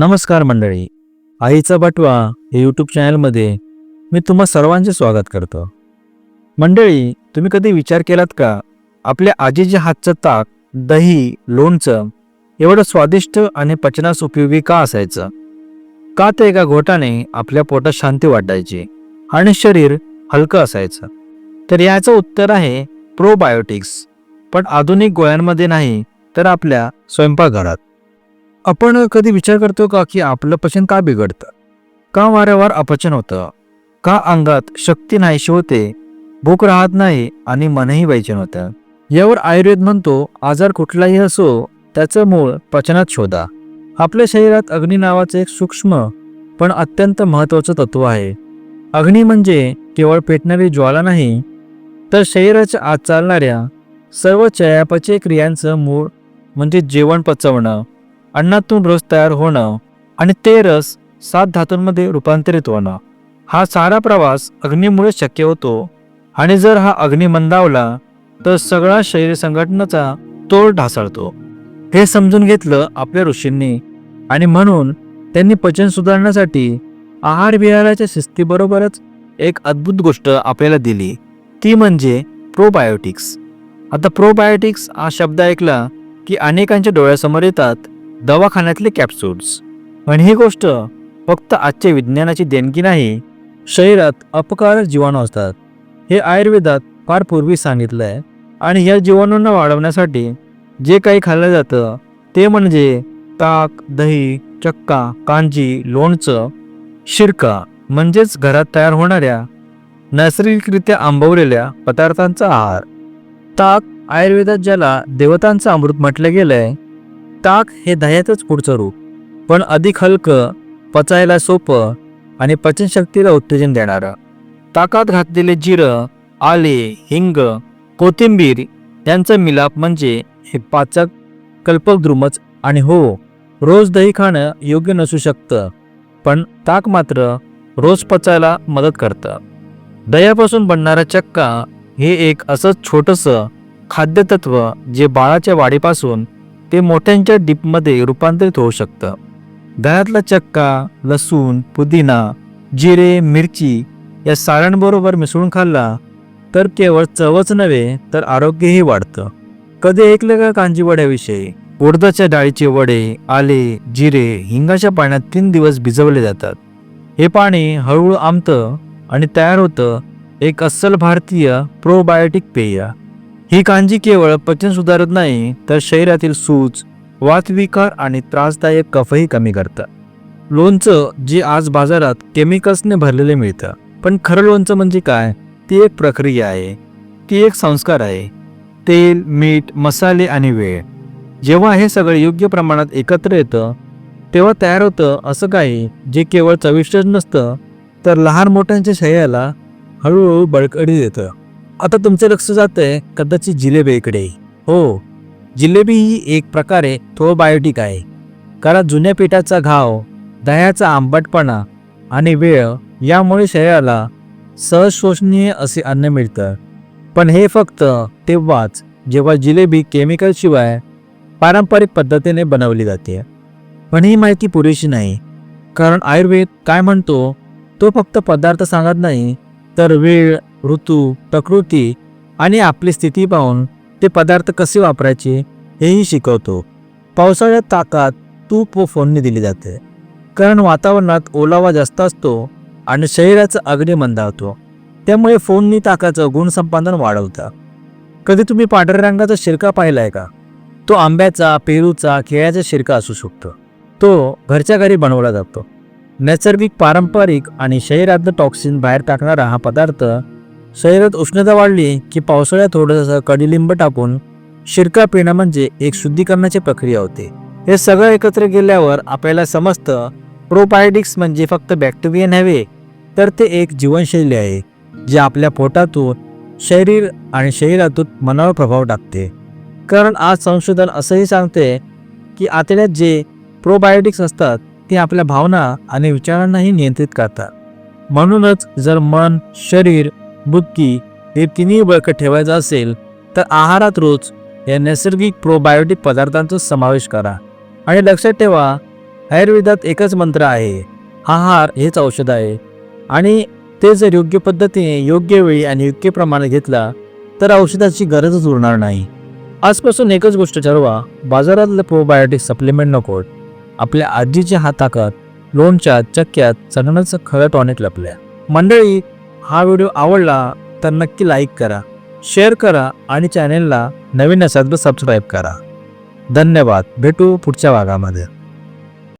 नमस्कार मंडळी. आईचा बटवा हे यूट्यूब चॅनलमध्ये मी तुम्हा सर्वांचे स्वागत करतो. मंडळी तुम्ही कधी विचार केलात का? आपल्या आजीच्या हातचं ताक दही लोणचं एवढं स्वादिष्ट आणि पचनास उपयोगी का असायचं? का ते एका घोटाने आपल्या पोटात शांती वाटायची आणि शरीर हलकं असायचं? तर याचं उत्तर आहे प्रोबायोटिक्स पण आधुनिक गोळ्यांमध्ये नाही तर आपल्या स्वयंपाकघरात. आपण कधी विचार करतो का की आपलं पचन का बिघडतं? का वारंवार अपचन होतं? का अंगात शक्ती नाहीशी होते? भूक राहत नाही आणि मनही वैचन होतं? यावर आयुर्वेद म्हणतो आजार कुठलाही असो त्याचं मूळ पचनात शोधा. आपल्या शरीरात अग्नी नावाचं एक सूक्ष्म पण अत्यंत महत्त्वाचं तत्व आहे. अग्नी म्हणजे केवळ पेटणारी ज्वाला नाही तर शरीराच्या आत चालणाऱ्या सर्व चयापचय क्रियांचं मूळ म्हणजे जेवण पचवणं. अन्नातून रस तयार होणं आणि ते रस सात धातूंमध्ये रूपांतरित होणं. हा सारा प्रवास अग्नीमुळे शक्य होतो आणि जर हा अग्नी मंदावला तर सगळा शरीर संघटनेचा तोल ढासळतो. हे समजून घेतलं आपल्या ऋषींनी आणि म्हणून त्यांनी पचन सुधारण्यासाठी आहार विहाराच्या शिस्तीबरोबरच एक अद्भुत गोष्ट आपल्याला दिली. ती म्हणजे प्रोबायोटिक्स आता प्रोबायोटिक्स हा शब्द ऐकला की अनेकांच्या डोळ्यासमोर येतात दवाखान्यातले कॅप्सूल्स पण ही गोष्ट फक्त आजच्या विज्ञानाची देणगी नाही शरीरात अपकारक जीवाणू असतात. हे आयुर्वेदात फार पूर्वी सांगितलं आहे आणि या जीवाणूंना वाढवण्यासाठी जे काही खाल्लं जातं ते म्हणजे ताक दही चक्का कांजी लोणचं शिरका म्हणजेच घरात तयार होणाऱ्या नैसर्गिकरित्या आंबवलेल्या पदार्थांचा आहार. ताक आयुर्वेदात ज्याला देवतांचं अमृत म्हटलं गेलं आहे ताक हे दह्यातच पुढचं रूप. पण अधिक हलकं पचायला सोपं आणि पचनशक्तीला उत्तेजन देणारं. ताकात घातलेले जिरं आले हिंग कोथिंबीर यांचा मिलाप म्हणजे हे पाचक कल्पकद्रुमच आणि हो रोज दही खाणं योग्य नसू शकतं पण ताक मात्र रोज पचायला मदत करतं. दह्यापासून बनणारा चक्का हे एक असंच छोटंसं खाद्यतत्व जे बाळाच्या वाढीपासून ते मोठ्यांच्या डिपमध्ये रूपांतरित होऊ शकतं. दह्यातला चक्का लसूण पुदिना जिरे मिरची या साऱ्यांबरोबर मिसळून खाल्ला तर केवळ चवच नव्हे तर आरोग्यही वाढतं. कधी ऐकलं का कांजी वड्याविषयी? उडदाच्या डाळीचे वडे आले जिरे हिंगाच्या पाण्यात तीन दिवस भिजवले जातात. हे पाणी हळूहळू आमतं आणि तयार होतं एक अस्सल भारतीय प्रोबायोटिक पेय. ही कांजी केवळ पचन सुधारत नाही तर शरीरातील सूज वातविकार आणि त्रासदायक कफही कमी करतं. लोणचं जे आज बाजारात केमिकल्सने भरलेले मिळतं पण खरं लोणचं म्हणजे काय? ती एक प्रक्रिया आहे. ती एक संस्कार आहे. तेल मीठ मसाले आणि वेळ. जेव्हा हे सगळं योग्य प्रमाणात एकत्र येतं तेव्हा तयार होतं असं काही जे केवळ चविष्टच नसतं तर लहान मोठ्यांच्या शरीराला हळूहळू बळकटी देतं. आता तुमचं लक्ष जातंय कदाचित जिलेबीकडे हो जिलेबी ही एक प्रकारे थोबायोटिक आहे. कारण जुन्या पिठाचा घाव दह्याचा आंबटपणा आणि वेळ यामुळे शरीराला सहज शोषणीय असे अन्न मिळतं. पण हे फक्त तेव्हाच जेव्हा जिलेबी केमिकलशिवाय पारंपरिक पद्धतीने बनवली जाते. पण ही माहिती पुरेशी नाही. कारण आयुर्वेद काय म्हणतो तो फक्त पदार्थ सांगत नाही तर वेळ ऋतू प्रकृती आणि आपली स्थिती पाहून ते पदार्थ कसे वापरायचे हेही शिकवतो. पावसाळ्यात ताकात तूप व फोडणी दिली जाते. कारण वातावरणात ओलावा जास्त असतो आणि शरीराचा अग्नी मंदावतो. त्यामुळे फोडणी ताकाचं गुणसंपादन वाढवतं. कधी तुम्ही पांढऱ्या रंगाचा शिरका पाहिलाय का? तो आंब्याचा पेरूचा केळ्याचा शिरका असू शकतो. तो घरच्या घरी बनवला जातो. नैसर्गिक पारंपरिक आणि शरीरातलं टॉक्सिन बाहेर टाकणारा हा पदार्थ शरीरात उष्णता वाढली की पावसाळ्यात थोडंसं कडीलिंब टाकून शिरका पिणं म्हणजे एक शुद्धीकरणाची प्रक्रिया होते. हे सगळं एकत्र गेल्यावर आपल्याला समजतं प्रोबायोटिक्स म्हणजे फक्त बॅक्टेरिया नव्हे तर ते एक जीवनशैली आहे जे आपल्या पोटातून शरीर आणि शरीरातून मनावर प्रभाव टाकते. कारण आज संशोधन असंही सांगते की आतड्यात जे प्रोबायोटिक्स असतात ते आपल्या भावना आणि विचारांनाही नियंत्रित करतात. म्हणूनच जर मन शरीर बुद्धी हे तिन्ही बळकट ठेवायचं असेल तर आहारात रोज या नैसर्गिक प्रोबायोटिक पदार्थांचा समावेश करा. आणि लक्षात ठेवा आयुर्वेदात एकच मंत्र आहे आहार हेच औषध आहे. आणि ते जर योग्य पद्धतीने योग्य वेळी आणि योग्य प्रमाणात घेतला तर औषधाची गरजच उरणार नाही. आजपासून एकच गोष्ट ठरवा बाजारातलं प्रोबायोटिक सप्लिमेंट नको. आपल्या आजीच्या हाताकात लोणच्या चक्क्यात चढण्याचं खरं टॉनिक लपल्या. मंडळी हा व्हिडिओ आवडला तर नक्की लाईक करा शेअर करा आणि चॅनेलला नवीन असाल तर सबस्क्राईब करा. धन्यवाद. भेटू पुढच्या भागामध्ये.